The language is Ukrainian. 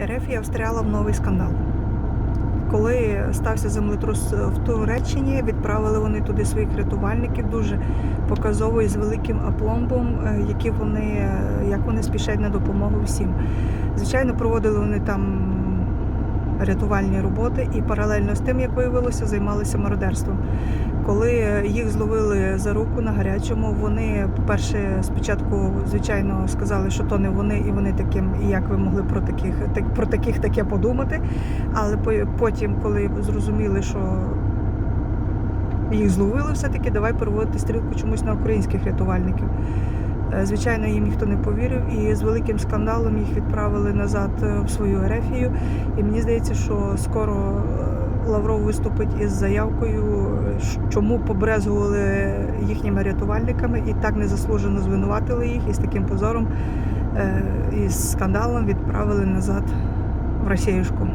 Ерефія встряла в новий скандал. Коли стався землетрус в Туреччині, відправили вони туди своїх рятувальників дуже показово і з великим апломбом, е, які вони, е, як вони спішать на допомогу всім. Звичайно, проводили вони там рятувальні роботи і паралельно з тим, як виявилося, займалися мародерством. Коли їх зловили за руку на гарячому, вони, по-перше, спочатку, звичайно, сказали, що то не вони, і вони таким, і як ви могли про таких, так, про таких таке подумати. Але потім, коли зрозуміли, що їх зловили, все-таки давай переводити стрілку чомусь на українських рятувальників. Е, Звичайно, їм ніхто не повірив, і з великим скандалом їх відправили назад е, в свою Ерефію. І мені здається, що скоро е, Лавров виступить із заявкою, чому побрезгували їхніми рятувальниками і так незаслужено звинуватили їх, і з таким позором і з скандалом відправили назад в Росіюшку.